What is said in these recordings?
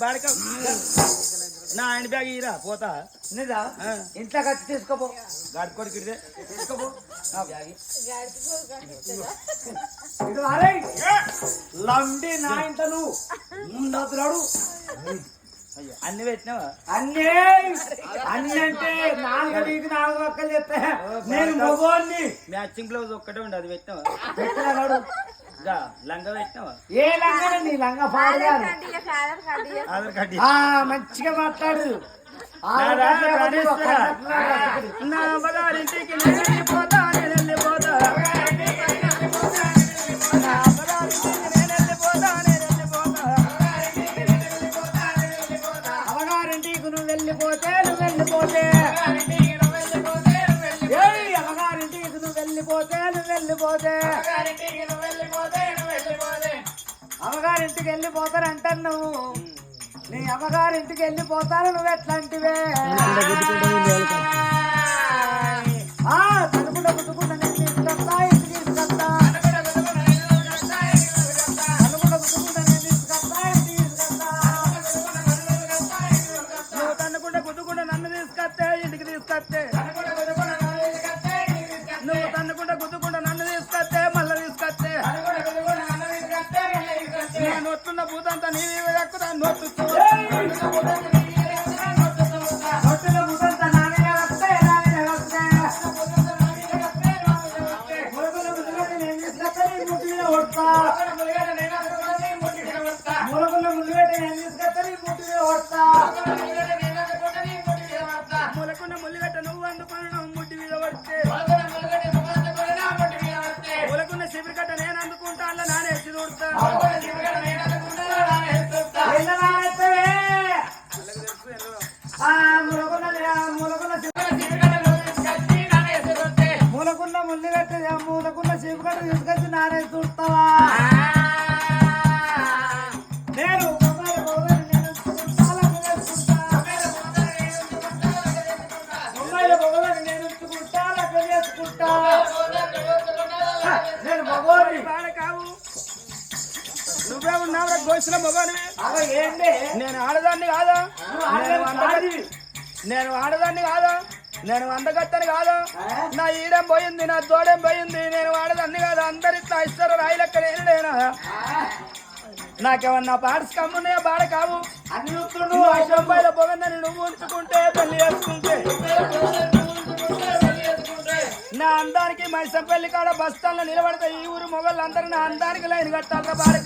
బాడక. నా ఆయన బ్యాగ్ ఇరా పోతా. నిజా ఇంట్లో ఖర్చు తీసుకోపో. గాడికోడికి ఇడితే తీసుకోపో. నా బ్యాగ్. లండి నా ఇంట నువ్వు. ముందు అన్ని పెట్టినావా? అన్నీ! అన్ని అంటే నాలుగు నీకు నాలుగు ఒక్కలు చెప్తే. నేను మగోన్ని మ్యాచింగ్ బ్లౌజ్ ఒక్కటే ఉండి అది పెట్టినావా? పెట్టినాడు గా లంగా పెట్టినావా? ఏ లంగా నీ లంగా పాడగాను మంచిగా మాట్లాడు. నా మగారింటికి అమ్మగారింటికి నువ్వు వెళ్ళిపోతే నువ్వు వెళ్ళిపోతే. అమ్మగారింటికి వెళ్ళిపోతానంటాను నువ్వు. నీ అమ్మగారింటికి వెళ్ళిపోతాను నువ్వు ఎట్లాంటివే? నువ్వు తన్నుకుంటే నన్ను తీసుకొస్తే మళ్ళీ తీసుకొస్తే. నేను వస్తున్న భూతంతా నీ ఎక్కుతా నొత్తు రొట్టెల ముద్దంతా నానే వస్తాయి, నానేసి చూడతా ఎల్ల నానేస్తావే? ఆ ములకల ఆ ములకల మూలకున్న ముల్లిగట్ట మూలకున్న తీసుకొచ్చి నానే చూస్తావా నేను బొమ్మాయి నేను ఉంచుకుంటా, కావు నువ్వే గోసిన మొగానివి. నేను ఆడదాన్ని కాదా? నేను ఆడదాన్ని కాదా? నేను అందగత్తని కాదా? నా ఈడం పోయింది నా తోడేం పోయింది నేను ఆడదాన్ని కాదా? అందరిట్లా ఇస్తారు రాయిలెక్క నేను లేనా? నాకేమన్నా పార్ట్స్ కమ్మున్నాయో బాడ కావు. అన్ని నువ్వు పొగందని నువ్వు ఉంచుకుంటే పెళ్ళి చేసుకుంటే. నా అందానికి మైసం పెళ్ళి కాడ బస్తాల్లో నిలబడితే ఈ ఊరు మొగళ్ళందరూ నా అందానికి లైన్ కట్టాలి బాడ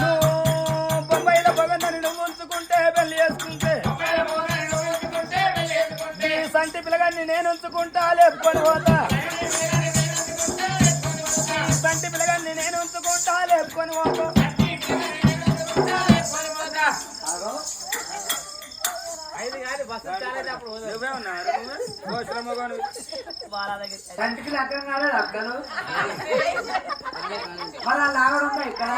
నువ్వు బొంబాయిల పొగందని నువ్వు ఉంచుకుంటే పెళ్ళి చేసుకుంటే ఈ సంటి పిల్లగాన్ని నేను ఉంచుకుంటా లేపుకొని పోతా. సంటి పిల్లగాన్ని నేను ఉంచుకుంటా లేపుకొని పోతా. కంటికి లగ్గం కాలేదు అక్కను. మరి ఆ లాగడు ఇక్కడ.